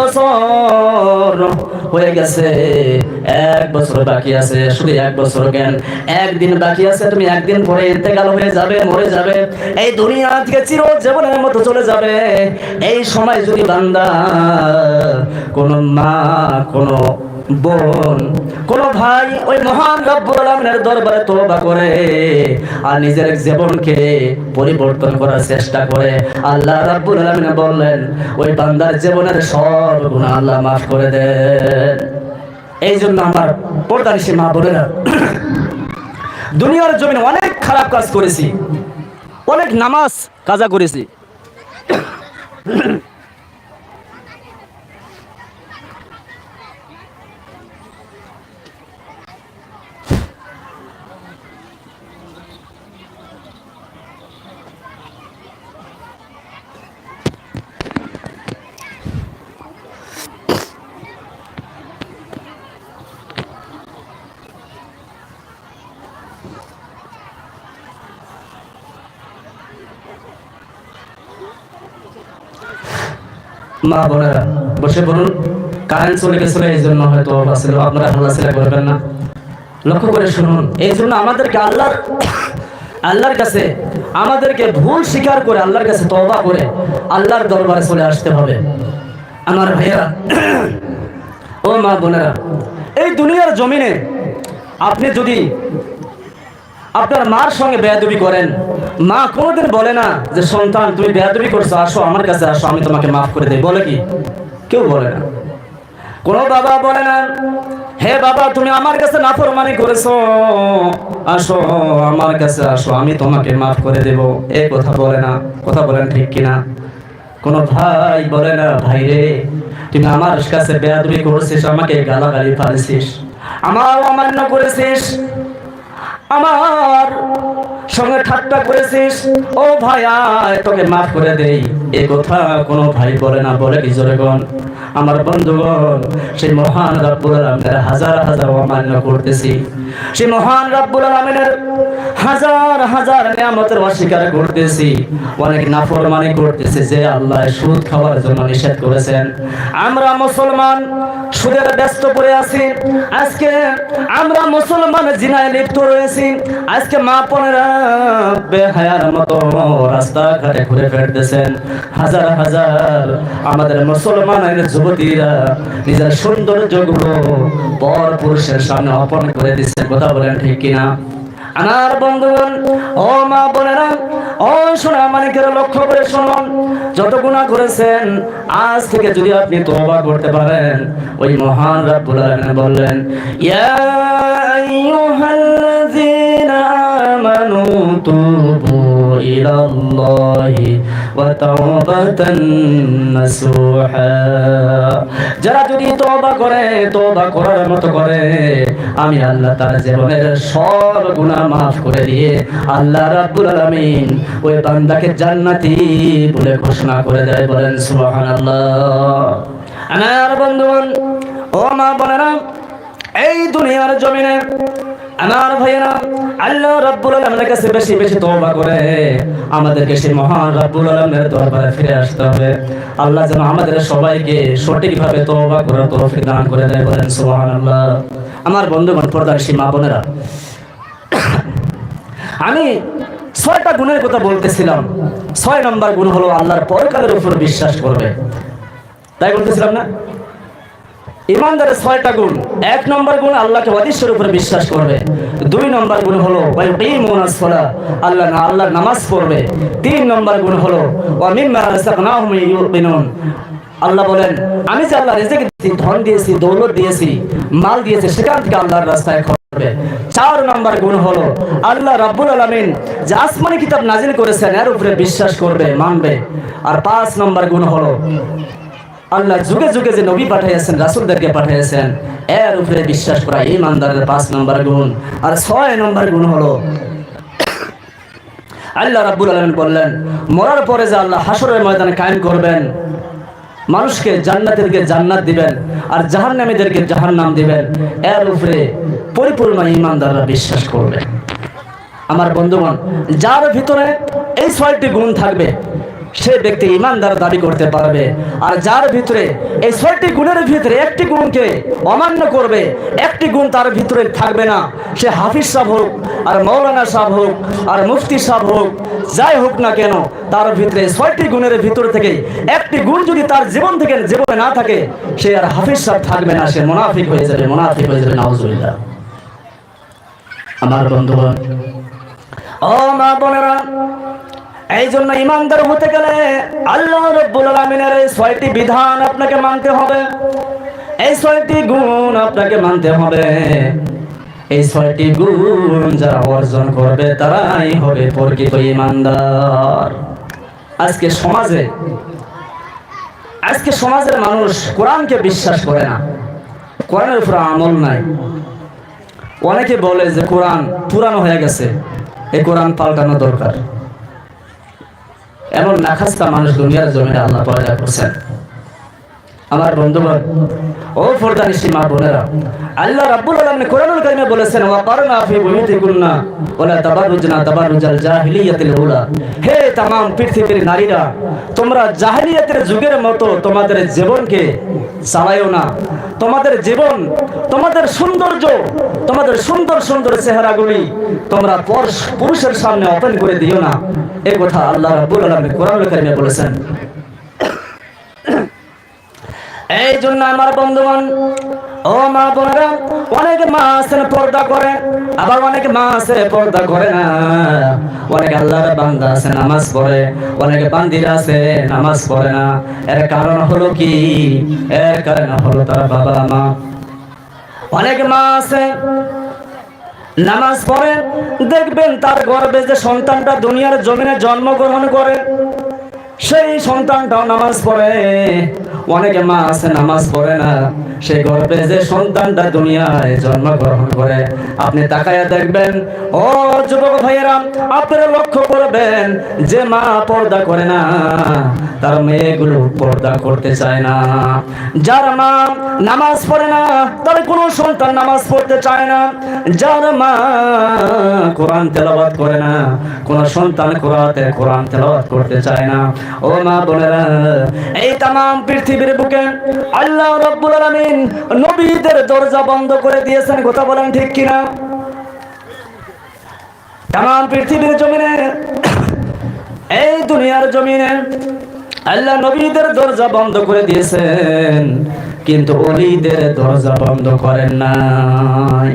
বছর হয়ে গেছে। এক বছর বাকি আছে, শুধু এক বছর জ্ঞান। একদিন বাকি আছে, তুমি একদিন পরে ইন্তেকাল হয়ে যাবে, মরে যাবে। এই দুনিয়া থেকে চির জীবনের মতো চলে যাবে। এই সময় যদি বান্দা, কোনো মা, কোনো বোন কোন ভাই ওই মহান রব্বুল আলামিনের দরবারে তওবা করে আর নিজের জীবনকে পরিবর্তন করার চেষ্টা করে। আল্লাহ রাব্বুল আলামিন বললেন, ওই বান্দার জীবনের সব গুনাহ আল্লাহ মাফ করে দেন। এই জন্য আমার পর্দানিসী মা বোনেরা, দুনিয়ার জমিনে অনেক খারাপ কাজ করেছি, অনেক নামাজ কাজা করেছি। মা বোনেরা, বসে বলুন কারেন্ট চলে গেছিল এই জন্য হয়তো আসলে আপনারা হাল্লাচিল্লা করবেন না। লক্ষ্য করে শুনুন এই জন্য আমাদেরকে আল্লাহর আল্লাহর কাছে, আমাদেরকে ভুল স্বীকার করে, আল্লাহর কাছে তওবা করে আল্লাহর দরবারে চলে আসতে হবে। আমার ভাইয়েরা, ও মা বোনেরা, এই দুনিয়ার জমিনে আপনি যদি আপনার মার সঙ্গে বেয়াদবি করেন। মা কোনোদিন বলে না যে, সন্তান, তুমি বেয়াদবি করছ, আসো, আমার কাছে আসো, আমি তোমাকে মাফ করে দেই। বলে কি? কেউ বলে না। কোন বাবা বলে না, হে বাবা, তুমি আমার কাছে নাফরমানি করেছ। আসো, আমার কাছে আসো, আমি তোমাকে মাফ করে দেব। এ কথা বলে না। কথা বলেন ঠিক কিনা? কোন ভাই বলে না, ভাই রে, তুমি আমার কাছে বেয়াদবি করেছিস, আমাকে গালাগালি ফালিছিস আমার অমান্য করেছিস আমার সঙ্গে ঠাট্টা করেছিস। ও ভাইয়া তোকে মাফ করে দেই। এ কথা কোনো ভাই বলে না, বলে কি জোরে গণ? আমার বন্ধুগণ, সেই মহান রব্বুল আলমের হাজার হাজার অমান্য করতেছি। সেই মহান রব্বুল আলমিনের হাজার হাজার নিয়ামতের অস্বীকার করতেছি। অনেক নাফরমানি করতেছি যে আল্লাহ সুদ খাওয়ার জন্য নিষেধ করেছেন। আমরা মুসলমান সুদের ব্যস্ত পড়ে আছি। আজকে আমরা মুসলমান জিনায় লিপ্ত রয়েছি। আজকে মা বোনেরা বেহায়ার মতো রাস্তাঘাটে ঘুরে ফেরতেছেন। হাজার হাজার আমাদের মুসলমানের যুবতীরা নিজের সৌন্দর্যগুলো পর পুরুষের সামনে অর্পণ করে দিচ্ছে কথা বলেন, ঠিক কিনা? আনার বন্ধুগণ, ও মা বোনেরা, ও সোনা মানিকের লক্ষ্য করে শুনুন, যত গুণা করেছেন, আজ থেকে যদি আপনি তওবা করতে পারেন, ওই মহান রব্বুল আলামিন বললেন, ইয়া আইয়ুহাল্লাযীনা আমানু তুবু ইলাল্লাহি ওয়া তাওবাতান নাসুহা যারা যদি তওবা করে, তওবা করার মতো করে, আমি আল্লাহ তার জীবনের সব গুনাহ মাফ করে দিয়ে আল্লাহ রাব্বুল আলামিন ওই বান্দাকে জান্নাতি বলে ঘোষণা করে দেয়, বলেন সুবহানাল্লাহ। আমার বন্ধুগণ, ও মা বোনেরা, এই দুনিয়ার জমিনে আমার ভাইয়েরা, আল্লাহ রাব্বুল আলামিনের কাছে বেশি বেশি তওবা করে। আমাদেরকে সেই মহান রাব্বুল আলামিনের দরবারে ফিরে আসতে হবে। আল্লাহ যেন আমাদের সবাইকে সঠিকভাবে তওবা করার তৌফিক দান করে দেয় বলেন, সুবহানাল্লাহ। আমার বন্ধুগণ পর্দার মা বোনেরা, আমি ছয়টা গুণের কথা বলতেছিলাম। ছয় নম্বর গুণ হলো আল্লাহর পরকালের উপর বিশ্বাস করবে। তাই বলতেছিলাম না? ইমানদারের ছয়টা গুণ। এক নম্বর গুণ আল্লাহকে অদৃশ্যের উপরে বিশ্বাস করবে। দুই নম্বর গুণ হলো আল্লাহ না আল্লাহর নামাজ পড়বে। তিন নম্বর গুণ হলো আল্লাহ বলেন, আমি যে আল্লাহ রিজিক দিয়েছি, ধন দিয়েছি, দৌলত দিয়েছি, মাল দিয়েছি, সেখান থেকে আল্লাহর রাস্তায় করবে। চার নম্বর গুণ হলো, আল্লাহ রাব্বুল আলামিন যে আসমানি কিতাব নাজিল করেছেন, এর উপরে বিশ্বাস করবে, মানবে। আর পাঁচ নম্বর গুণ হলো আল্লাহ যুগে যুগে যে নবী পাঠিয়েছেন রাসুলদেরকে পাঠিয়েছেন এর উপরে বিশ্বাস করা ইমানদারের পাঁচ নম্বর গুণ। আর ছয় নম্বর গুণ হলো, আল্লাহ রাব্বুল আলামিন বললেন, মরার পরে যে আল্লাহ হাসরের ময়দানে কায়েম করবেন, মানুষকে জান্নাতেরকে জান্নাত দিবেন, আর জাহান্নামীদেরকে জাহান্নাম দিবেন, এর উপরে পরিপূর্ণ ইমানদাররা বিশ্বাস করবে। আমার বন্ধুগণ, যার ভিতরে এই ছয়টি গুণ থাকবে সে ব্যক্তি ইমানদার দাবি করতে পারবে। আর যার ভিতরে এই ছয়টি গুণের ভিতরে একটি গুণকে অমান্য করবে, একটি গুণ তার ভিতরে থাকবে না। সে হাফিজ সাহ হোক, আর মৌলানা সাহ হোক, আর মুফতি সাহ হোক, যাই হোক না কেন, তার ভিতরে ছয়টি গুণের ভিতর থেকে একটি গুণ যদি তার জীবন থেকে জীবনে না থাকে, সে আর হাফিজ সাহ থাকবে না, সে মোনাফিক হয়ে যাবে, মোনাফিক হয়ে যাবে, নাউজুবিল্লাহ। আমার বন্ধুগণ, ও মা বোনেরা এই জন্য ইমানদার হতে গেলে আল্লাহ রব্বুল আলমিনের এই ছয়টি বিধান আপনাকে মানতে হবে। এই ছয়টি গুণ আপনাকে মানতে হবে। এই ছয়টি গুণ যারা অর্জন করবে তারাই হবে প্রকৃত ইমানদার। আজকে সমাজে, আজকে সমাজের মানুষ কোরআনকে বিশ্বাস করে না। কোরআনের উপর আমল নাই। অনেকে বলে যে কোরআন পুরানো হয়ে গেছে। এই কোরআন পাল্টানো দরকার। এমন নাখাস্তা মানুষ দুনিয়ার জমিনে আল্লাহ পয়দা করছেন। আমার বন্ধুগণ, ও ফরদানিসি মা বোনেরা, আল্লাহ রাব্বুল আলামিন কোরআনুল কারিমে বলেছেন ওয়া কারনা ফি বুয়ুতিকুন্না ওয়ালা তাবাররুজনা তাবাররুজাল জাহিলিয়াতিল উলা হে तमाम পৃথিবীর নারীরা তোমরা জাহিলিয়াতের যুগের মতো তোমাদের জীবনকে চালায়ও না তোমাদের জীবন তোমাদের সৌন্দর্য তোমাদের সুন্দর সুন্দর চেহারাগুলি তোমরা পরশ- পুরুষের সামনে ওপেন করে দিও না এই কথা আল্লাহ রাব্বুল আলামিন কোরআনুল কারিমে বলেছেন এই জন্য আমার বন্ধুগণ ও মা বোনেরা, অনেক মা আছেন পর্দা করে, আবার অনেক মা আছে পর্দা করে না। অনেক আল্লাহর বান্দা আছে, নামাজ পড়ে। অনেক বান্দিরা আছে, নামাজ পড়ে না। এর কারণ হলো কি? এর কারণ হলো তার বাবা, মা। অনেক মা আছে নামাজ পড়ে, দেখবেন তার গর্বে যে সন্তানটা দুনিয়ার জমিনে জন্মগ্রহণ করে, সেই সন্তানটাও নামাজ পড়ে। অনেকে মা আছে, নামাজ পড়ে না। সেই গর্বে যে সন্তানটা দুনিয়ায় জন্মগ্রহণ করে, আপনি তাকায়া দেখবেন, ও যুবক ভাইয়েরা, আপনারা লক্ষ্য করবেন, যে মা পর্দা করে না, তার মেয়েগুলো পর্দা করতে চায় না। যার মা নামাজ পড়ে না, তার কোনো সন্তান নামাজ পড়তে চায় না। যার মা কোরআন তেলাওয়াত করে না, কোন সন্তান কোরআতে কোরআন তেলাওয়াত করতে চায় না। ও মা বোনেরা, এই তাম পৃথিবীর বুকে আল্লাহ রব্বুল আলামিন নবীদের দরজা বন্ধ করে দিয়েছেন, কথা বলেন ঠিক কিনা? তাম পৃথিবীর জমিনে, এই দুনিয়ার জমিনে আল্লাহ নবীদের দরজা বন্ধ করে দিয়েছেন, কিন্তু অলিদের দরজা বন্ধ করেন নাই।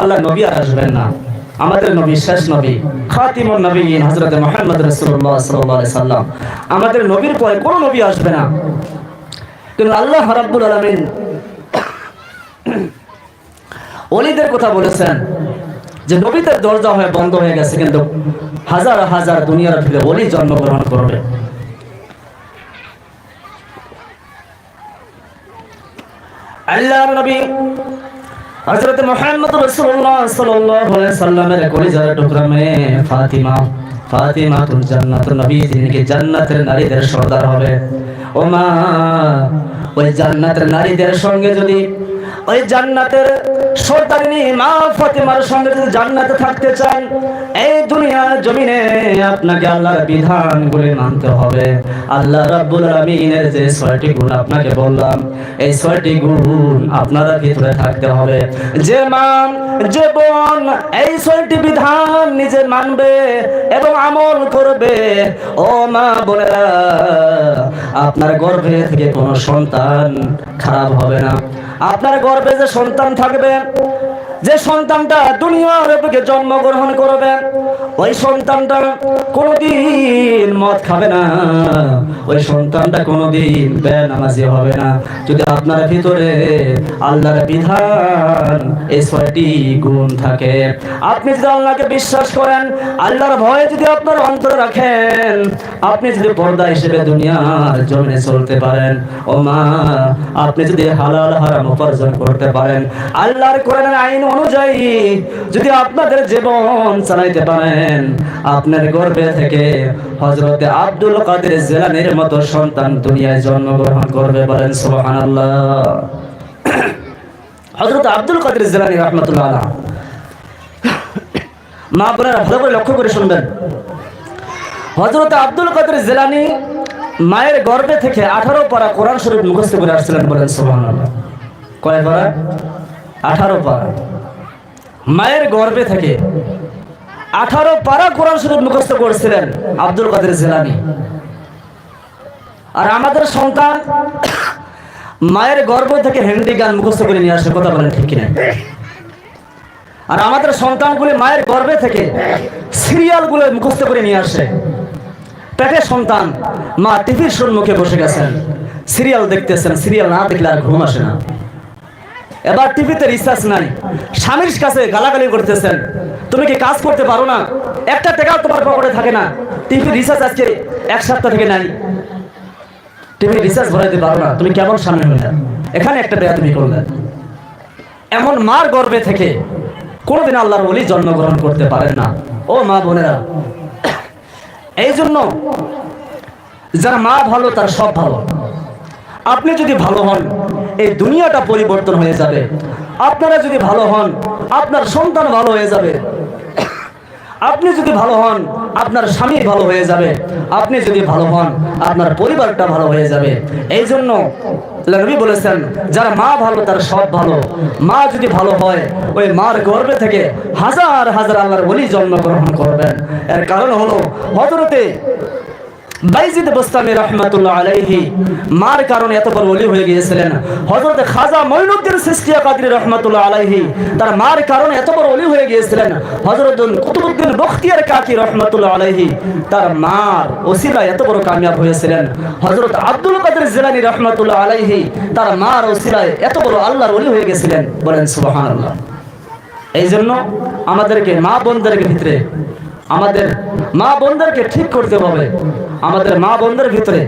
আল্লাহ নবী আর আসবেন না। আমাদের নবী শেষ নবী, খাতিমুন নবীন, হযরত মুহাম্মদ রাসূলুল্লাহ সাল্লাল্লাহু আলাইহি সাল্লাম আমাদের নবীর পরে কোন নবী আসবে না। কিন্তু আল্লাহ রাব্বুল আলামিন অলিদের কথা বলেছেন যে নবীদের দরজা হয়ে বন্ধ হয়ে গেছে, কিন্তু হাজার হাজার দুনিয়ার ভিতরে অলি জন্মগ্রহণ করবে। জান্নাতের নারীদের সর্দার হবে। ও মা ওই জান্নাতের নারীদের সঙ্গে যদি ওই জান্নাতের সর্দারিনী মা ফাতিমার সঙ্গে যদি জান্নাতে থাকতে চান, এই দুনিয়ার জমিনে আপনাকে আল্লাহর বিধানগুলি মানতে হবে। আল্লাহ রাব্বুল আলামিনের যে ছয়টি গুণ আপনাকে বললাম, এই ছয়টি গুণ আপনার ভিতরে থাকতে হবে। যে মান, যে বোন, এই ছয়টি বিধান নিজে মানবে এবং আমল করবে। ও মা বোনেরা, আপনার গর্ভে থেকে কোনো সন্তান খারাপ হবে না। আপনার গর্বে যে সন্তান থাকবে যে সন্তানটা দুনিয়ার বুকে জন্মগ্রহণ করবে, ওই সন্তানটা কোনোদিন মদ খাবে না। ওই সন্তানটা কোনোদিন বেনামাজি হবে না। যদি আপনার ভিতরে আল্লাহর বিধান এই ছয়টি গুণ থাকে, আপনি যদি আল্লাহকে বিশ্বাস করেন, আল্লাহর ভয়ে যদি আপনার অন্তর রাখেন, আপনি যদি পর্দা হিসেবে দুনিয়ার জমিনে চলতে পারেন ও মা আপনি যদি হালাল হারাম উপার্জন করতে পারেন, আল্লাহর কোরআনের আইন অনুযায়ী যদি আপনাদের জীবন চালাইতে পারেন, আপনার গর্ভে থেকে হজরতে আব্দুল কাদের জেলানির মতো সন্তান দুনিয়ায় জন্মগ্রহণ করবে বলেন সুবহানাল্লাহ। হজরত আব্দুল কাদের জেলানি রহমতুল্লাহ আলাহ। মা বোনেরা ভালো করে লক্ষ্য করে শুনবেন। হজরত আব্দুল কাদের জেলানি মায়ের গর্বে থেকে আঠারো পারা কোরআন শরীফ মুখস্থ করে আসছিলেন বলেন সোহান কয় পারা? আঠারো পারা। মায়ের গর্ভে থেকে আঠারো পারা কোরআন শরীফ মুখস্থ করেছিলেন আব্দুল কাদের জেলানি। আর আমাদের সন্তান মায়ের গর্ভ থেকে হ্যান্ডি গান মুখস্থ করে নিয়ে আসে, কথা বলেন ঠিক কিনা? আর আমাদের সন্তানগুলি মায়ের গর্ভে থেকে সিরিয়ালগুলো মুখস্থ করে নিয়ে আসে। পেটে সন্তান মা টিভির সম্মুখে বসে গেছেন, সিরিয়াল দেখতেছেন, সিরিয়াল না দেখলে আর ঘুম আসে না। এবার টিভিতে রিসার্চ নাই। স্বামীর কাছে গালাগালি করতেছেন। তুমি কি কাজ করতে পারো না? একটা টাকাও তোমার পকেটে থাকে না। টিভি রিসার্চ আজকে এক সপ্তাহ থেকে নাই। টিভি রিসার্চ ভরাইতে পারো না। তুমি কেমন সামনে হইলে এখানে একটা বেয়া তুমি করলে। এমন মার গর্ভে থেকে কোনোদিন আল্লাহর বলি জন্মগ্রহণ করতে পারেন না। ও মা বোনেরা এই জন্য যারা মা ভালো, তার সব ভালো। আপনি যদি ভালো হন এই দুনিয়াটা পরিবর্তন হয়ে যাবে। আপনারা যদি ভালো হন, আপনার সন্তান ভালো হয়ে যাবে। আপনি যদি ভালো হন, আপনার স্বামী ভালো হয়ে যাবে। আপনি যদি ভালো হন, আপনার পরিবারটা ভালো হয়ে যাবে। এই জন্য বলেছেন, যার মা ভালো, তার সব ভালো। মা যদি ভালো হয়, ওই মার গর্ভে থেকে হাজার হাজার আল্লাহর বলি জন্মগ্রহণ করবেন। এর কারণ হলো হজরতে বাইজিদ বোস্তামি রহমাতুল্লাহ আলাইহি, মার কারণে এত বড় ওলি হয়ে গিয়েছিলেন। হযরত খাজা মঈনুদ্দিন সিস্তিয়া কাদরি রহমাতুল্লাহ আলাইহি, তার মার কারণে এত বড় ওলি হয়ে গিয়েছিলেন। হযরত কুতুবউদ্দিন বখতিয়ার কাকি রহমাতুল্লাহ আলাইহি, তার মার ওসিলা এত বড় কামিয়াব হয়েছিলেন। হযরত আব্দুল কাদের জিলানী রহমাতুল্লাহ আলাইহি, তার মার ওসিলায় এত বড় আল্লাহর ওলি হয়ে গেছিলেন বলেন সুবহানাল্লাহ। এই জন্য আমাদেরকে মা বোনদেরকে ভিতরে আমাদের মা বোনদেরকে ঠিক করতে হবে। আমাদের মা বোনদের ভিতরে।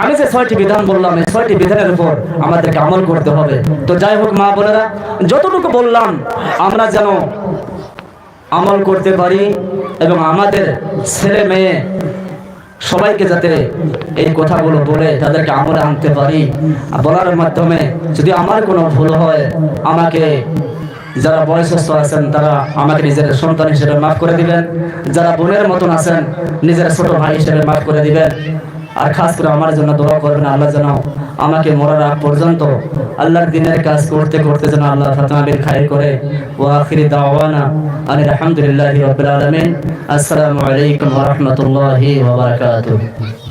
আমি যে ছয়টি বিধান বললাম, এই ছয়টি বিধানের উপর আমাদেরকে আমল করতে হবে। তো যাই হোক, মা বোনেরা, যতটুকু বললাম, আমরা যেন আমল করতে পারি এবং আমাদের ছেলে মেয়ে সবাইকে যাতে এই কথাগুলো বলে, তাদেরকে আমরা আনতে পারি। বলার মাধ্যমে যদি আমার কোনো ভুল হয়, আমাকে যারা বয়সস্থ আছেন, তারা আমাকে নিজের সন্তান হিসেবে মাফ করে দিবেন। যারা বোনের মতন আছেন, নিজের ছোট ভাই হিসেবে মাফ করে দিবেন। আর খাস করে আমার জন্য দোয়া করবেন, আল্লাহ যেন আমাকে মরার আগ পর্যন্ত আল্লাহর দিনের কাজ করতে করতে যেন আল্লাহ ফাতমাবির খায় করে। ও আখিরি দাওয়ানা আনিল আলহামদুলিল্লাহি রাব্বিল আলামিন। আসসালামু আলাইকুম রাহমাতুল্লাহি বারাকাতুহু।